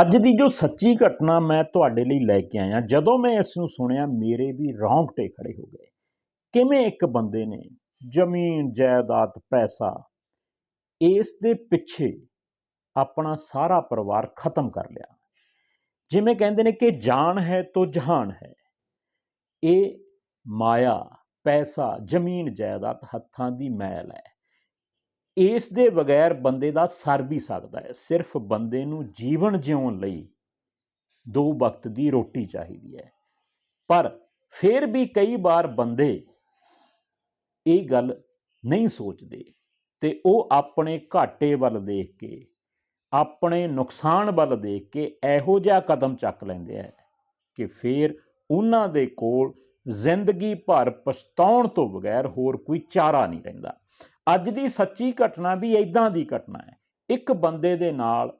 ਅੱਜ ਦੀ ਜੋ ਸੱਚੀ ਘਟਨਾ ਮੈਂ ਤੁਹਾਡੇ ਲਈ ਲੈ ਕੇ ਆਇਆ, ਜਦੋਂ ਮੈਂ ਇਸ ਨੂੰ ਸੁਣਿਆ, ਮੇਰੇ ਵੀ ਰੌਂਗਟੇ ਖੜੇ ਹੋ ਗਏ। ਕਿਵੇਂ ਇੱਕ ਬੰਦੇ ਨੇ ਜ਼ਮੀਨ, ਜਾਇਦਾਦ, ਪੈਸਾ, ਇਸ ਦੇ ਪਿੱਛੇ ਆਪਣਾ ਸਾਰਾ ਪਰਿਵਾਰ ਖਤਮ ਕਰ ਲਿਆ। ਜਿਵੇਂ ਕਹਿੰਦੇ ਨੇ ਕਿ ਜਾਨ ਹੈ ਤੋ ਜਹਾਨ ਹੈ। ਇਹ ਮਾਇਆ, ਪੈਸਾ, ਜ਼ਮੀਨ, ਜਾਇਦਾਦ ਹੱਥਾਂ ਦੀ ਮੈਲ ਹੈ। ਇਸ ਦੇ ਬਗੈਰ ਬੰਦੇ ਦਾ ਸਰ ਵੀ ਸਕਦਾ ਹੈ। ਸਿਰਫ ਬੰਦੇ ਨੂੰ ਜੀਵਨ ਜਿਉਣ ਲਈ ਦੋ ਵਕਤ ਦੀ ਰੋਟੀ ਚਾਹੀਦੀ ਹੈ। ਪਰ ਫਿਰ ਵੀ ਕਈ ਵਾਰ ਬੰਦੇ ਇਹ ਗੱਲ ਨਹੀਂ ਸੋਚਦੇ ਤੇ ਉਹ ਆਪਣੇ ਘਾਟੇ ਵੱਲ ਦੇਖ ਕੇ, ਆਪਣੇ ਨੁਕਸਾਨ ਵੱਲ ਦੇਖ ਕੇ ਇਹੋ ਜਿਹਾ ਕਦਮ ਚੱਕ ਲੈਂਦੇ ਆ ਕਿ ਫਿਰ ਉਹਨਾਂ ਦੇ ਕੋਲ ਜ਼ਿੰਦਗੀ ਭਰ ਪਛਤਾਉਣ ਤੋਂ ਬਗੈਰ ਹੋਰ ਕੋਈ ਚਾਰਾ ਨਹੀਂ ਰਹਿੰਦਾ। ਅੱਜ ਦੀ ਸੱਚੀ ਘਟਨਾ ਵੀ ਇਦਾਂ ਦੀ ਘਟਨਾ ਹੈ। ਇੱਕ ਬੰਦੇ ਦੇ ਨਾਲ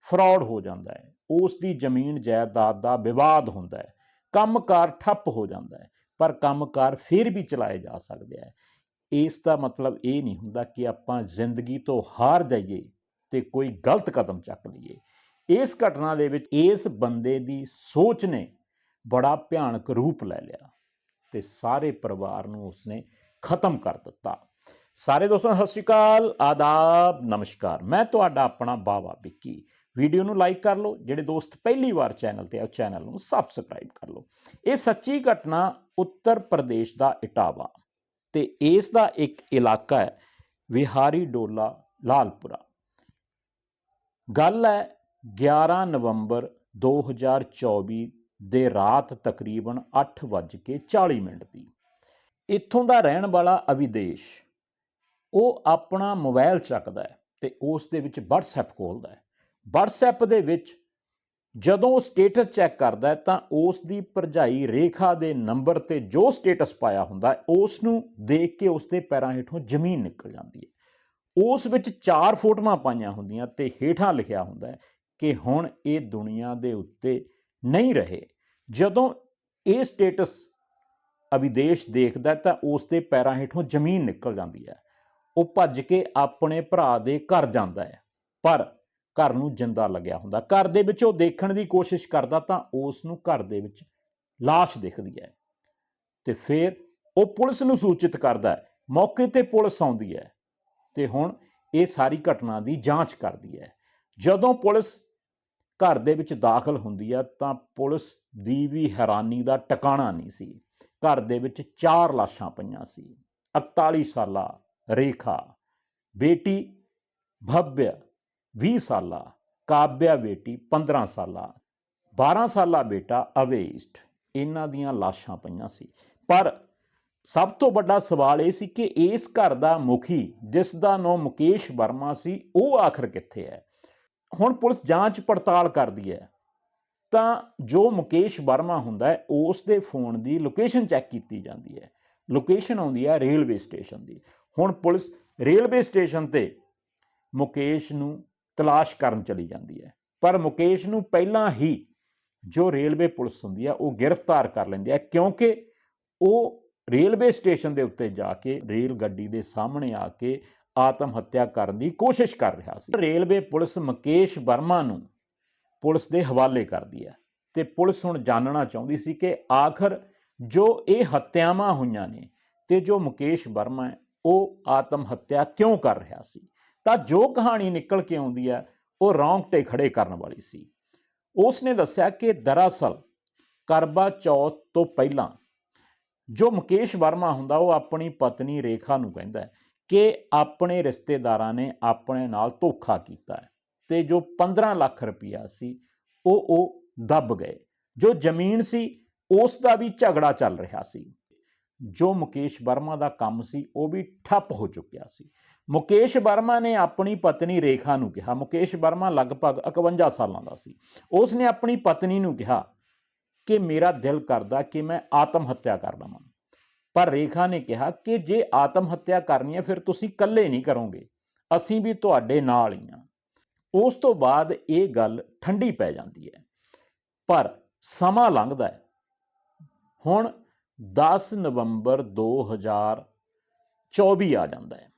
ਫਰਾਡ ਹੋ ਜਾਂਦਾ ਹੈ। ਉਸ ਦੀ ਜ਼ਮੀਨ ਜਾਇਦਾਦ ਦਾ ਵਿਵਾਦ ਹੁੰਦਾ ਹੈ। ਕੰਮਕਾਰ ਠੱਪ ਹੋ ਜਾਂਦਾ ਹੈ। ਪਰ ਕੰਮਕਾਰ ਫਿਰ ਵੀ ਚਲਾਏ ਜਾ ਸਕਦੇ ਆ ਇਸ ਦਾ ਮਤਲਬ ਇਹ ਨਹੀਂ ਹੁੰਦਾ ਕਿ ਆਪਾਂ ਜ਼ਿੰਦਗੀ ਤੋਂ ਹਾਰ ਜਾਈਏ ਤੇ ਕੋਈ ਗਲਤ ਕਦਮ ਚੱਕ ਲਈਏ। ਇਸ ਘਟਨਾ ਦੇ ਵਿੱਚ ਇਸ ਬੰਦੇ ਦੀ ਸੋਚ ਨੇ ਬੜਾ ਭਿਆਨਕ ਰੂਪ ਲੈ ਲਿਆ ਤੇ ਸਾਰੇ ਪਰਿਵਾਰ ਨੂੰ ਉਸਨੇ ਖਤਮ ਕਰ ਦਿੱਤਾ। ਸਾਰੇ ਦੋਸਤਾਂ, ਸਤਿ ਸ਼੍ਰੀ ਅਕਾਲ, ਆਦਾਬ, ਨਮਸਕਾਰ। ਮੈਂ ਤੁਹਾਡਾ ਆਪਣਾ ਬਾਵਾ ਵਿੱਕੀ। ਵੀਡੀਓ ਨੂੰ ਲਾਈਕ ਕਰ ਲਓ, ਜਿਹੜੇ ਦੋਸਤ ਪਹਿਲੀ ਵਾਰ ਚੈਨਲ ਤੇ ਆ ਚੈਨਲ ਨੂੰ ਸਬਸਕ੍ਰਾਈਬ ਕਰ ਲਓ। ਇਹ ਸੱਚੀ ਘਟਨਾ ਉੱਤਰ ਪ੍ਰਦੇਸ਼ ਦਾ ਇਟਾਵਾ ਤੇ ਇਸ ਦਾ ਇੱਕ ਇਲਾਕਾ ਹੈ, ਵਿਹਾਰੀ ਡੋਲਾ, ਲਾਲਪੁਰਾ। ਗੱਲ ਹੈ 11 ਨਵੰਬਰ 2024 ਦੇ ਰਾਤ ਤਕਰੀਬਨ 8:40 ਮਿੰਟ ਦੀ। ਇੱਥੋਂ ਦਾ ਰਹਿਣ ਵਾਲਾ ਅਵਿਦੇਸ਼ ਉਹ ਆਪਣਾ ਮੋਬਾਈਲ ਚੱਕਦਾ ਹੈ ਤੇ ਉਸ ਦੇ ਵਿੱਚ WhatsApp ਖੋਲਦਾ ਹੈ। WhatsApp ਦੇ ਵਿੱਚ ਜਦੋਂ ਸਟੇਟਸ ਚੈੱਕ ਕਰਦਾ ਹੈ ਤਾਂ ਉਸ ਦੀ ਭਰਜਾਈ ਰੇਖਾ ਦੇ ਨੰਬਰ ਤੇ ਜੋ ਸਟੇਟਸ ਪਾਇਆ ਹੁੰਦਾ ਹੈ, ਉਸ ਨੂੰ ਦੇਖ ਕੇ ਉਸ ਦੇ ਪੈਰਾਂ ਹੇਠੋਂ ਜ਼ਮੀਨ ਨਿਕਲ ਜਾਂਦੀ ਹੈ। ਉਸ ਵਿੱਚ ਚਾਰ ਫੋਟੋਆਂ ਪਾਈਆਂ ਹੁੰਦੀਆਂ ਤੇ ਹੇਠਾਂ ਲਿਖਿਆ ਹੁੰਦਾ ਹੈ ਕਿ ਹੁਣ ਇਹ ਦੁਨੀਆ ਦੇ ਉੱਤੇ ਨਹੀਂ ਰਹੇ। ਜਦੋਂ ਇਹ ਸਟੇਟਸ ਅਵਿਦੇਸ਼ ਦੇਖਦਾ ਤਾਂ ਉਸ ਦੇ ਪੈਰਾਂ ਹੇਠੋਂ ਜ਼ਮੀਨ ਨਿਕਲ ਜਾਂਦੀ ਹੈ। ਉਹ ਭੱਜ ਕੇ ਆਪਣੇ ਭਰਾ ਦੇ ਘਰ ਜਾਂਦਾ ਹੈ। ਪਰ ਘਰ ਨੂੰ ਜਿੰਦਾ ਲੱਗਿਆ ਹੁੰਦਾ। ਘਰ ਦੇ ਵਿੱਚ ਉਹ ਦੇਖਣ ਦੀ ਕੋਸ਼ਿਸ਼ ਕਰਦਾ ਤਾਂ ਉਸ ਨੂੰ ਘਰ ਦੇ ਵਿੱਚ লাশ ਦਿਖਦੀ ਹੈ। ਤੇ ਫਿਰ ਉਹ ਪੁਲਿਸ ਨੂੰ ਸੂਚਿਤ ਕਰਦਾ ਹੈ। ਮੌਕੇ ਤੇ ਪੁਲਿਸ ਆਉਂਦੀ ਹੈ ਤੇ ਹੁਣ ਇਹ ਸਾਰੀ ਘਟਨਾ ਦੀ ਜਾਂਚ ਕਰਦੀ ਹੈ। ਜਦੋਂ ਪੁਲਿਸ ਘਰ ਦੇ ਵਿੱਚ ਦਾਖਲ ਹੁੰਦੀ ਹੈ ਤਾਂ ਪੁਲਿਸ ਦੀ ਵੀ ਹੈਰਾਨੀ ਦਾ ਟਿਕਾਣਾ ਨਹੀਂ ਸੀ। ਘਰ ਦੇ ਵਿੱਚ ਚਾਰ ਲਾਸ਼ਾਂ ਪਈਆਂ ਸੀ। 41 ਸਾਲਾ ਰੇਖਾ, ਬੇਟੀ ਭਵਯ 20 ਸਾਲਾ ਕਾਬਿਆ ਬੇਟੀ 15 ਸਾਲਾ 12 ਸਾਲਾ ਬੇਟਾ ਅਵੇਸ਼ਟ। ਇਹਨਾਂ ਦੀਆਂ ਲਾਸ਼ਾਂ ਪਈਆਂ ਸੀ। ਪਰ ਸਭ ਤੋਂ ਵੱਡਾ ਸਵਾਲ ਇਹ ਸੀ ਕਿ ਇਸ ਘਰ ਦਾ ਮੁਖੀ, ਜਿਸ ਦਾ ਨਾਮ ਮੁਕੇਸ਼ ਵਰਮਾ ਸੀ, ਉਹ ਆਖਰ ਕਿੱਥੇ ਹੈ? ਹੁਣ ਪੁਲਿਸ ਜਾਂਚ ਪੜਤਾਲ ਕਰਦੀ ਹੈ। ਤਾਂ ਜੋ ਮੁਕੇਸ਼ ਵਰਮਾ ਹੁੰਦਾ ਹੈ, ਉਸ ਦੇ ਫੋਨ ਦੀ ਲੋਕੇਸ਼ਨ ਚੈੱਕ ਕੀਤੀ ਜਾਂਦੀ ਹੈ। ਲੋਕੇਸ਼ਨ ਆਉਂਦੀ ਹੈ ਰੇਲਵੇ ਸਟੇਸ਼ਨ ਦੀ। ਹੁਣ ਪੁਲਿਸ ਰੇਲਵੇ ਸਟੇਸ਼ਨ ਤੇ ਮੁਕੇਸ਼ ਨੂੰ ਤਲਾਸ਼ ਕਰਨ ਚਲੀ ਜਾਂਦੀ ਹੈ। ਪਰ ਮੁਕੇਸ਼ ਨੂੰ ਪਹਿਲਾਂ ਹੀ ਜੋ ਰੇਲਵੇ ਪੁਲਿਸ ਹੁੰਦੀ ਹੈ ਉਹ ਗ੍ਰਿਫਤਾਰ ਕਰ ਲੈਂਦੀ ਹੈ ਕਿਉਂਕਿ ਉਹ ਰੇਲਵੇ ਸਟੇਸ਼ਨ ਦੇ ਉੱਤੇ ਜਾ ਕੇ ਰੇਲ ਗੱਡੀ ਦੇ ਸਾਹਮਣੇ ਆ ਕੇ ਆਤਮ ਹੱਤਿਆ ਕਰਨ ਦੀ ਕੋਸ਼ਿਸ਼ ਕਰ ਰਿਹਾ ਸੀ। ਰੇਲਵੇ ਪੁਲਿਸ ਮੁਕੇਸ਼ ਵਰਮਾ ਨੂੰ ਪੁਲਿਸ ਦੇ ਹਵਾਲੇ ਕਰਦੀ ਹੈ ਤੇ ਪੁਲਿਸ ਹੁਣ ਜਾਣਨਾ ਚਾਹੁੰਦੀ ਸੀ ਕਿ ਆਖਰ ਜੋ ਇਹ ਹੱਤਿਆਵਾਂ ਹੋਈਆਂ ਨੇ ਤੇ ਜੋ ਮੁਕੇਸ਼ ਵਰਮਾ ਹੈ ਉਹ ਆਤਮ ਹੱਤਿਆ ਕਿਉਂ ਕਰ ਰਿਹਾ ਸੀ? ਤਾਂ ਜੋ ਕਹਾਣੀ ਨਿਕਲ ਕੇ ਆਉਂਦੀ ਹੈ, ਉਹ ਰੌਂਗਟੇ ਖੜੇ ਕਰਨ ਵਾਲੀ ਸੀ। ਉਸ ਨੇ ਦੱਸਿਆ ਕਿ ਦਰਅਸਲ ਕਰਬਾ ਚੌਥ ਤੋਂ ਪਹਿਲਾਂ ਜੋ ਮੁਕੇਸ਼ ਵਰਮਾ ਹੁੰਦਾ, ਉਹ ਆਪਣੀ ਪਤਨੀ ਰੇਖਾ ਨੂੰ ਕਹਿੰਦਾ ਕਿ ਆਪਣੇ ਰਿਸ਼ਤੇਦਾਰਾਂ ਨੇ ਆਪਣੇ ਨਾਲ ਧੋਖਾ ਕੀਤਾ ਹੈ ਤੇ ਜੋ 15 ਲੱਖ ਰੁਪਇਆ ਸੀ, ਉਹ ਉਹ ਦੱਬ ਗਏ। ਜੋ ਜ਼ਮੀਨ ਸੀ, ਉਸ ਦਾ ਵੀ ਝਗੜਾ ਚੱਲ ਰਿਹਾ ਸੀ। ਜੋ ਮੁਕੇਸ਼ ਵਰਮਾ ਦਾ ਕੰਮ ਸੀ, ਉਹ ਵੀ ਠੱਪ ਹੋ ਚੁੱਕਿਆ ਸੀ। ਮੁਕੇਸ਼ ਵਰਮਾ ਨੇ ਆਪਣੀ ਪਤਨੀ ਰੇਖਾ ਨੂੰ ਕਿਹਾ। ਮੁਕੇਸ਼ ਵਰਮਾ ਲਗਭਗ 51 ਸਾਲਾਂ ਦਾ ਸੀ। ਉਸ ਨੇ ਆਪਣੀ ਪਤਨੀ ਨੂੰ ਕਿਹਾ ਕਿ ਮੇਰਾ ਦਿਲ ਕਰਦਾ ਕਿ ਮੈਂ ਆਤਮ ਹੱਤਿਆ ਕਰ ਲਵਾਂ। ਪਰ ਰੇਖਾ ਨੇ ਕਿਹਾ ਕਿ ਜੇ ਆਤਮ ਹੱਤਿਆ ਕਰਨੀ ਹੈ, ਫਿਰ ਤੁਸੀਂ ਇਕੱਲੇ ਨਹੀਂ ਕਰੋਗੇ। ਅਸੀਂ ਵੀ ਤੁਹਾਡੇ ਨਾਲ ਹੀ ਹਾਂ। ਉਸ ਤੋਂ ਬਾਅਦ ਇਹ ਗੱਲ ਠੰਡੀ ਪੈ ਜਾਂਦੀ ਹੈ। ਪਰ ਸਮਾਂ ਲੰਘਦਾ ਹੈ। ਹੁਣ 10 ਨਵੰਬਰ 2024 ਆ ਜਾਂਦਾ ਹੈ।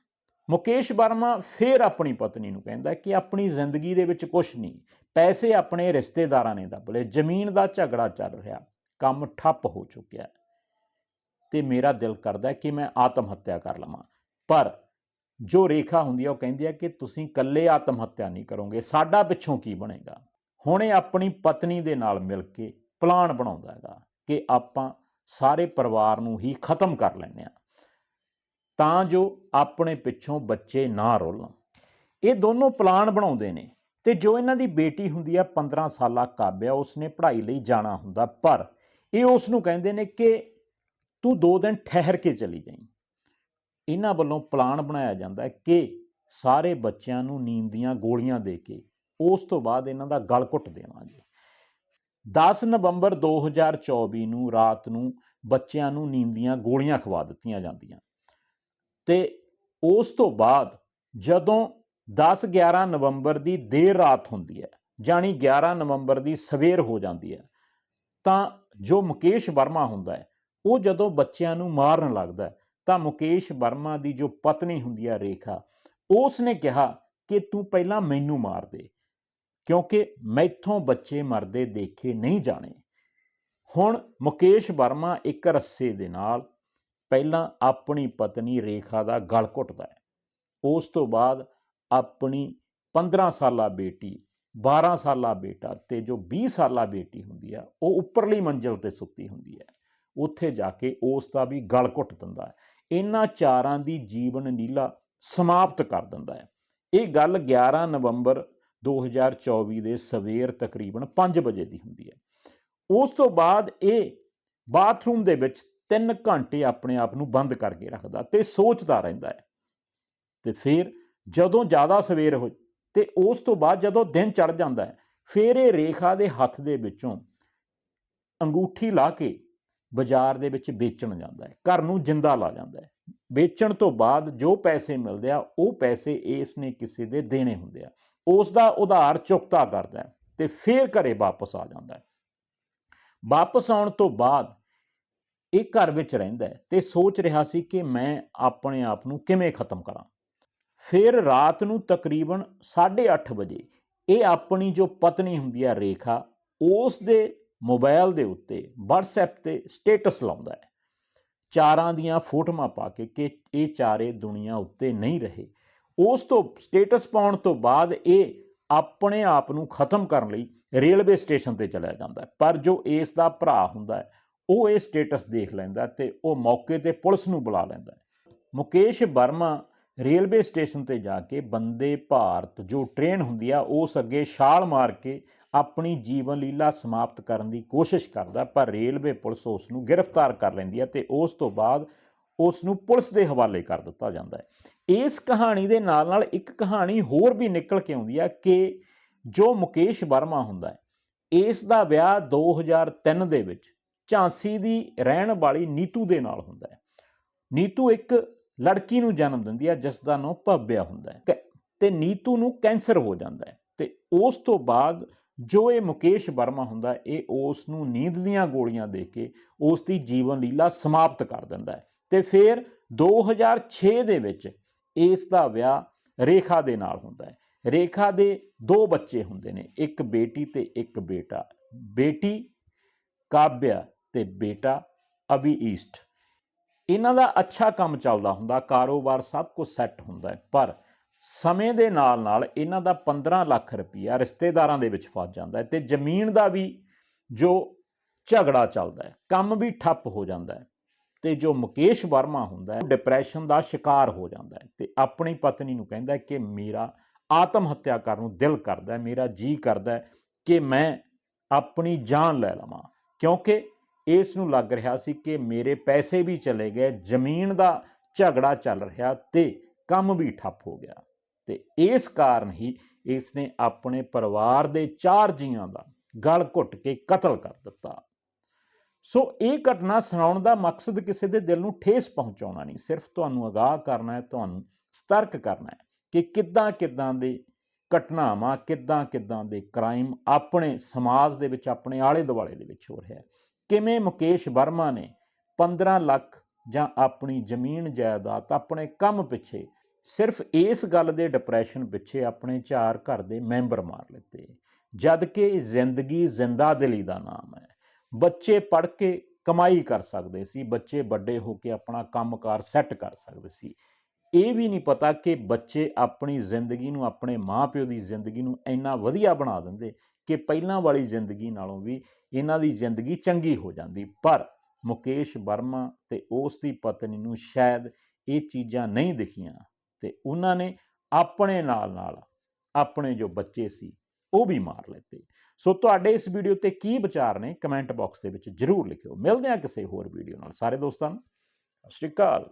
ਮੁਕੇਸ਼ ਵਰਮਾ ਫੇਰ ਆਪਣੀ ਪਤਨੀ ਨੂੰ ਕਹਿੰਦਾ ਕਿ ਆਪਣੀ ਜ਼ਿੰਦਗੀ ਦੇ ਵਿੱਚ ਕੁਝ ਨਹੀਂ, ਪੈਸੇ ਆਪਣੇ ਰਿਸ਼ਤੇਦਾਰਾਂ ਨੇ ਦੱਬ ਲਏ, ਜ਼ਮੀਨ ਦਾ ਝਗੜਾ ਚੱਲ ਰਿਹਾ, ਕੰਮ ਠੱਪ ਹੋ ਚੁੱਕਿਆ ਹੈ। ਤੇ ਮੇਰਾ ਦਿਲ ਕਰਦਾ ਕਿ ਮੈਂ ਆਤਮ ਹੱਤਿਆ ਕਰ ਲਵਾਂ। ਪਰ ਜੋ ਰੇਖਾ ਹੁੰਦੀ ਹੈ ਉਹ ਕਹਿੰਦੀ ਹੈ ਕਿ ਤੁਸੀਂ ਇਕੱਲੇ ਆਤਮ ਹੱਤਿਆ ਨਹੀਂ ਕਰੋਗੇ, ਸਾਡਾ ਪਿੱਛੋਂ ਕੀ ਬਣੇਗਾ? ਹੁਣੇ ਆਪਣੀ ਪਤਨੀ ਦੇ ਨਾਲ ਮਿਲ ਕੇ ਪਲਾਨ ਬਣਾਉਂਦਾ ਹੈਗਾ ਕਿ ਆਪਾਂ ਸਾਰੇ ਪਰਿਵਾਰ ਨੂੰ ਹੀ ਖਤਮ ਕਰ ਲੈਂਦੇ ਆ ਤਾਂ ਜੋ ਆਪਣੇ ਪਿੱਛੋਂ ਬੱਚੇ ਨਾ ਰੋਲਣ। ਇਹ ਦੋਨੋਂ ਪਲਾਨ ਬਣਾਉਂਦੇ ਨੇ ਤੇ ਜੋ ਇਹਨਾਂ ਦੀ ਬੇਟੀ ਹੁੰਦੀ ਆ 15 ਸਾਲਾ ਕਾਬਿਆ, ਉਸਨੇ ਪੜ੍ਹਾਈ ਲਈ ਜਾਣਾ ਹੁੰਦਾ। ਪਰ ਇਹ ਉਸ ਨੂੰ ਕਹਿੰਦੇ ਨੇ ਕਿ ਤੂੰ ਦੋ ਦਿਨ ਠਹਿਰ ਕੇ ਚਲੀ ਜਾਈਂ। ਇਹਨਾਂ ਵੱਲੋਂ ਪਲਾਨ ਬਣਾਇਆ ਜਾਂਦਾ ਕਿ ਸਾਰੇ ਬੱਚਿਆਂ ਨੂੰ ਨੀਂਦ ਦੀਆਂ ਗੋਲੀਆਂ ਦੇ ਕੇ ਉਸ ਤੋਂ ਬਾਅਦ ਇਹਨਾਂ ਦਾ ਗਲ ਘੁੱਟ ਦੇਵਾਂਗੇ। 10 ਨਵੰਬਰ 2024 ਨੂੰ ਰਾਤ ਨੂੰ ਬੱਚਿਆਂ ਨੂੰ ਨੀਂਦ ਦੀਆਂ ਗੋਲੀਆਂ ਖਵਾ ਦਿੱਤੀਆਂ ਜਾਂਦੀਆਂ। ਤੇ ਉਸ ਤੋਂ ਬਾਅਦ ਜਦੋਂ 10-11 ਨਵੰਬਰ ਦੀ ਦੇਰ ਰਾਤ ਹੁੰਦੀ ਹੈ, ਜਾਣੀ 11 ਨਵੰਬਰ ਦੀ ਸਵੇਰ ਹੋ ਜਾਂਦੀ ਹੈ, ਤਾਂ ਜੋ ਮੁਕੇਸ਼ ਵਰਮਾ ਹੁੰਦਾ ਹੈ, ਉਹ ਜਦੋਂ ਬੱਚਿਆਂ ਨੂੰ ਮਾਰਨ ਲੱਗਦਾ ਤਾਂ ਮੁਕੇਸ਼ ਵਰਮਾ ਦੀ ਜੋ ਪਤਨੀ ਹੁੰਦੀ ਹੈ ਰੇਖਾ, ਉਸ ਨੇ ਕਿਹਾ ਕਿ ਤੂੰ ਪਹਿਲਾਂ ਮੈਨੂੰ ਮਾਰ ਦੇ। ਕਿਉਂਕਿ ਮੈਥੋਂ ਬੱਚੇ ਮਰਦੇ ਦੇਖੇ ਨਹੀਂ ਜਾਣੇ। ਹੁਣ ਮੁਕੇਸ਼ ਵਰਮਾ ਇੱਕ ਰੱਸੇ ਦੇ ਨਾਲ ਪਹਿਲਾਂ ਆਪਣੀ ਪਤਨੀ ਰੇਖਾ ਦਾ ਗਲ ਘੁੱਟਦਾ ਹੈ। ਉਸ ਤੋਂ ਬਾਅਦ ਆਪਣੀ 15 ਸਾਲਾ ਬੇਟੀ 12 ਸਾਲਾ ਬੇਟਾ ਤੇ ਜੋ 20 ਸਾਲਾ ਬੇਟੀ ਹੁੰਦੀ ਆ, ਉਹ ਉੱਪਰਲੀ ਮੰਜ਼ਲ ਤੇ ਸੁੱਤੀ ਹੁੰਦੀ ਹੈ। ਉੱਥੇ ਜਾ ਕੇ ਉਸ ਦਾ ਵੀ ਗਲ ਘੁੱਟ ਦਿੰਦਾ ਹੈ। ਇਹਨਾਂ ਚਾਰਾਂ ਦੀ ਜੀਵਨ ਲੀਲਾ ਸਮਾਪਤ ਕਰ ਦਿੰਦਾ ਹੈ। ਇਹ ਗੱਲ 11 ਨਵੰਬਰ 2024 ਦੇ ਸਵੇਰ ਤਕਰੀਬਨ 5 ਵਜੇ ਦੀ ਹੁੰਦੀ ਹੈ। ਉਸ ਤੋਂ ਬਾਅਦ ਇਹ ਬਾਥਰੂਮ ਦੇ ਵਿੱਚ 3 ਘੰਟੇ ਆਪਣੇ ਆਪ ਨੂੰ ਬੰਦ ਕਰਕੇ ਰੱਖਦਾ ਤੇ ਸੋਚਦਾ ਰਹਿੰਦਾ ਹੈ। ਤੇ ਫਿਰ ਜਦੋਂ ਜ਼ਿਆਦਾ ਸਵੇਰ ਹੋ ਤੇ ਉਸ ਤੋਂ ਬਾਅਦ ਜਦੋਂ ਦਿਨ ਚੜ ਜਾਂਦਾ ਹੈ, ਫਿਰ ਇਹ ਰੇਖਾ ਦੇ ਹੱਥ ਦੇ ਵਿੱਚੋਂ ਅੰਗੂਠੀ ਲਾ ਕੇ ਬਾਜ਼ਾਰ ਦੇ ਵਿੱਚ ਵੇਚਣ ਜਾਂਦਾ ਹੈ, ਘਰ ਨੂੰ ਜਿੰਦਾ ਲਾ ਜਾਂਦਾ ਹੈ। ਵੇਚਣ ਤੋਂ ਬਾਅਦ ਜੋ ਪੈਸੇ ਮਿਲਦੇ ਆ, ਉਹ ਪੈਸੇ ਇਸ ਨੇ ਕਿਸੇ ਦੇ ਦੇਣੇ ਹੁੰਦੇ ਆ। ਉਸ ਦਾ ਉਧਾਰ ਚੁਕਤਾ ਕਰਦਾ ਹੈ ਤੇ ਫਿਰ ਘਰੇ ਵਾਪਸ ਆ ਜਾਂਦਾ ਹੈ। ਵਾਪਸ ਆਉਣ ਤੋਂ ਬਾਅਦ ਇਹ ਘਰ ਵਿੱਚ ਰਹਿੰਦਾ ਹੈ ਤੇ ਸੋਚ ਰਿਹਾ ਸੀ ਕਿ ਮੈਂ ਆਪਣੇ ਆਪ ਨੂੰ ਕਿਵੇਂ ਖਤਮ ਕਰਾਂ। ਫਿਰ ਰਾਤ ਨੂੰ ਤਕਰੀਬਨ 8:30 ਵਜੇ ਇਹ ਆਪਣੀ ਜੋ ਪਤਨੀ ਹੁੰਦੀ ਹੈ ਰੇਖਾ ਉਸ ਦੇ ਮੋਬਾਈਲ ਦੇ ਉੱਤੇ WhatsApp ਤੇ ਸਟੇਟਸ ਲਾਉਂਦਾ ਹੈ। ਚਾਰਾਂ ਦੀਆਂ ਫੋਟੋਆਂ ਪਾ ਕੇ ਕਿ ਇਹ ਚਾਰੇ ਦੁਨੀਆ ਉੱਤੇ ਨਹੀਂ ਰਹੇ। ਉਸ ਤੋਂ ਸਟੇਟਸ ਪਾਉਣ ਤੋਂ ਬਾਅਦ ਇਹ ਆਪਣੇ ਆਪ ਨੂੰ ਖਤਮ ਕਰਨ ਲਈ ਰੇਲਵੇ ਸਟੇਸ਼ਨ ਤੇ ਚਲਾ ਜਾਂਦਾ ਹੈ। ਪਰ ਜੋ ਇਸ ਦਾ ਭਰਾ ਹੁੰਦਾ ਹੈ, ਉਹ ਇਹ ਸਟੇਟਸ ਦੇਖ ਲੈਂਦਾ ਹੈ ਤੇ ਉਹ ਮੌਕੇ ਤੇ ਪੁਲਿਸ ਨੂੰ ਬੁਲਾ ਲੈਂਦਾ ਹੈ। ਮੁਕੇਸ਼ ਵਰਮਾ ਰੇਲਵੇ ਸਟੇਸ਼ਨ ਤੇ ਜਾ ਕੇ ਬੰਦੇ ਭਾਰਤ, ਜੋ ਟ੍ਰੇਨ ਹੁੰਦੀ ਆ, ਉਸ ਅੱਗੇ ਛਾਲ ਮਾਰ ਕੇ ਆਪਣੀ ਜੀਵਨ ਲੀਲਾ ਸਮਾਪਤ ਕਰਨ ਦੀ ਕੋਸ਼ਿਸ਼ ਕਰਦਾ ਪਰ ਰੇਲਵੇ ਪੁਲਿਸ ਉਸ ਨੂੰ ਗ੍ਰਿਫਤਾਰ ਕਰ ਲੈਂਦੀ ਹੈ ਤੇ ਉਸ ਤੋਂ ਬਾਅਦ ਉਸ ਨੂੰ ਪੁਲਿਸ ਦੇ ਹਵਾਲੇ ਕਰ ਦਿੱਤਾ ਜਾਂਦਾ ਹੈ। ਇਸ ਕਹਾਣੀ ਦੇ ਨਾਲ ਨਾਲ ਇੱਕ ਕਹਾਣੀ ਹੋਰ ਵੀ ਨਿਕਲ ਕੇ ਆਉਂਦੀ ਹੈ ਕਿ ਜੋ ਮੁਕੇਸ਼ ਵਰਮਾ ਹੁੰਦਾ ਹੈ, ਇਸ ਦਾ ਵਿਆਹ 2003 ਦੇ ਵਿੱਚ ਝਾਂਸੀ ਦੀ ਰਹਿਣ ਵਾਲੀ ਨੀਤੂ ਦੇ ਨਾਲ ਹੁੰਦਾ ਹੈ। ਨੀਤੂ ਇੱਕ ਲੜਕੀ ਨੂੰ ਜਨਮ ਦਿੰਦੀ ਹੈ, ਜਿਸ ਦਾ ਨਾਮ ਭਵਿਆ ਹੁੰਦਾ ਹੈ। ਕ- ਤੇ ਨੀਤੂ ਨੂੰ ਕੈਂਸਰ ਹੋ ਜਾਂਦਾ ਹੈ ਤੇ ਉਸ ਤੋਂ ਬਾਅਦ ਜੋ ਇਹ ਮੁਕੇਸ਼ ਵਰਮਾ ਹੁੰਦਾ ਇਹ ਉਸ ਨੂੰ ਨੀਂਦ ਦੀਆਂ ਗੋਲੀਆਂ ਦੇ ਕੇ ਉਸ ਦੀ ਜੀਵਨ ਲੀਲਾ ਸਮਾਪਤ ਕਰ ਦਿੰਦਾ ਹੈ। ਤੇ ਫਿਰ 2006 ਦੇ ਵਿੱਚ ਇਸ ਦਾ ਵਿਆਹ ਰੇਖਾ ਦੇ ਨਾਲ ਹੁੰਦਾ ਹੈ। ਰੇਖਾ ਦੇ ਦੋ ਬੱਚੇ ਹੁੰਦੇ ਨੇ, ਇੱਕ ਬੇਟੀ ਤੇ ਇੱਕ ਬੇਟਾ। ਬੇਟੀ ਕਾਬਿਆ ਤੇ ਬੇਟਾ ਅਭੀ ਈਸਟ। ਇਹਨਾਂ ਦਾ ਅੱਛਾ ਕੰਮ ਚੱਲਦਾ ਹੁੰਦਾ, ਕਾਰੋਬਾਰ ਸਭ ਕੁਝ ਸੈੱਟ ਹੁੰਦਾ ਹੈ, ਪਰ ਸਮੇਂ ਦੇ ਨਾਲ ਨਾਲ ਇਹਨਾਂ ਦਾ 15 ਲੱਖ ਰੁਪਈਆ ਰਿਸ਼ਤੇਦਾਰਾਂ ਦੇ ਵਿੱਚ ਫਸ ਜਾਂਦਾ ਹੈ ਤੇ ਜ਼ਮੀਨ ਦਾ ਵੀ ਜੋ ਝਗੜਾ ਚੱਲਦਾ ਹੈ, ਕੰਮ ਵੀ ਠੱਪ ਹੋ ਜਾਂਦਾ ਹੈ। ਤੇ ਜੋ ਮੁਕੇਸ਼ ਵਰਮਾ ਹੁੰਦਾ ਹੈ ਡਿਪਰੈਸ਼ਨ ਦਾ ਸ਼ਿਕਾਰ ਹੋ ਜਾਂਦਾ ਹੈ ਤੇ ਆਪਣੀ ਪਤਨੀ ਨੂੰ ਕਹਿੰਦਾ ਹੈ ਕਿ ਮੇਰਾ ਆਤਮ ਹੱਤਿਆ ਕਰਨ ਨੂੰ ਦਿਲ ਕਰਦਾ ਹੈ, ਮੇਰਾ ਜੀ ਕਰਦਾ ਹੈ ਕਿ ਮੈਂ ਆਪਣੀ ਜਾਨ ਲੈ ਲਵਾਂ। ਕਿਉਂਕਿ ਇਸ ਨੂੰ ਲੱਗ ਰਿਹਾ ਸੀ ਕਿ ਮੇਰੇ ਪੈਸੇ ਵੀ ਚਲੇ ਗਏ, ਜ਼ਮੀਨ ਦਾ ਝਗੜਾ ਚੱਲ ਰਿਹਾ ਤੇ ਕੰਮ ਵੀ ਠੱਪ ਹੋ ਗਿਆ। ਤੇ ਇਸ ਕਾਰਨ ਹੀ ਇਸ ਨੇ ਆਪਣੇ ਪਰਿਵਾਰ ਦੇ ਚਾਰ ਜੀਆਂ ਦਾ ਗਲ ਘੁੱਟ ਕੇ ਕਤਲ ਕਰ ਦਿੱਤਾ। ਸੋ ਇਹ ਘਟਨਾ ਸੁਣਾਉਣ ਦਾ ਮਕਸਦ ਕਿਸੇ ਦੇ ਦਿਲ ਨੂੰ ਠੇਸ ਪਹੁੰਚਾਉਣਾ ਨਹੀਂ, ਸਿਰਫ ਤੁਹਾਨੂੰ ਅਗਾਹ ਕਰਨਾ ਹੈ, ਤੁਹਾਨੂੰ ਸਤਰਕ ਕਰਨਾ ਹੈ ਕਿ ਕਿੱਦਾਂ ਕਿੱਦਾਂ ਦੇ ਘਟਨਾਵਾਂ, ਕਿੱਦਾਂ ਕਿੱਦਾਂ ਦੇ ਕ੍ਰਾਈਮ ਆਪਣੇ ਸਮਾਜ ਦੇ ਵਿੱਚ, ਆਪਣੇ ਆਲੇ ਦੁਆਲੇ ਦੇ ਵਿੱਚ ਹੋ ਰਿਹਾ ਹੈ। ਕਿਵੇਂ ਮੁਕੇਸ਼ ਵਰਮਾ ਨੇ 15 ਲੱਖ ਜਾਂ ਆਪਣੀ ਜ਼ਮੀਨ ਜਾਇਦਾਦ ਆਪਣੇ ਕੰਮ ਪਿੱਛੇ ਸਿਰਫ ਇਸ ਗੱਲ ਦੇ ਡਿਪਰੈਸ਼ਨ ਪਿੱਛੇ ਆਪਣੇ ਚਾਰ ਘਰ ਦੇ ਮੈਂਬਰ ਮਾਰ ਲਿੱਤੇ ਜਦ ਕਿ ਜ਼ਿੰਦਗੀ ਜ਼ਿੰਦਾ ਦਿਲੀ ਦਾ ਨਾਮ ਹੈ। ਬੱਚੇ ਪੜ੍ਹ ਕੇ ਕਮਾਈ ਕਰ ਸਕਦੇ ਸੀ, ਬੱਚੇ ਵੱਡੇ ਹੋ ਕੇ ਆਪਣਾ ਕੰਮਕਾਰ ਸੈੱਟ ਕਰ ਸਕਦੇ ਸੀ। ਇਹ ਵੀ ਨਹੀਂ ਪਤਾ ਕਿ ਬੱਚੇ ਆਪਣੀ ਜ਼ਿੰਦਗੀ ਨੂੰ, ਆਪਣੇ ਮਾਪਿਓ ਦੀ ਜ਼ਿੰਦਗੀ ਨੂੰ ਇੰਨਾ ਵਧੀਆ ਬਣਾ ਦਿੰਦੇ ਕਿ ਪਹਿਲਾਂ ਵਾਲੀ ਜ਼ਿੰਦਗੀ ਨਾਲੋਂ ਵੀ ਇਹਨਾਂ ਦੀ ਜ਼ਿੰਦਗੀ ਚੰਗੀ ਹੋ ਜਾਂਦੀ। ਪਰ ਮੁਕੇਸ਼ ਵਰਮਾ ਤੇ ਉਸ ਦੀ ਪਤਨੀ ਨੂੰ ਸ਼ਾਇਦ ਇਹ ਚੀਜ਼ਾਂ ਨਹੀਂ ਦਿਖੀਆਂ ਤੇ ਉਹਨਾਂ ਨੇ ਆਪਣੇ ਨਾਲ ਨਾਲ ਆਪਣੇ ਜੋ ਬੱਚੇ ਸੀ ਉਹ ਵੀ ਮਾਰ ਲਿੱਤੇ। ਸੋ ਤੁਹਾਡੇ ਇਸ ਵੀਡੀਓ ਤੇ ਕੀ ਵਿਚਾਰ ਨੇ ਕਮੈਂਟ ਬਾਕਸ ਦੇ ਵਿੱਚ ਜਰੂਰ ਲਿਖਿਓ। ਮਿਲਦੇ ਹਾਂ ਕਿਸੇ ਹੋਰ ਵੀਡੀਓ ਨਾਲ। ਸਾਰੇ ਦੋਸਤਾਂ ਨੂੰ, ਸਤਿ ਸ਼੍ਰੀ ਅਕਾਲ।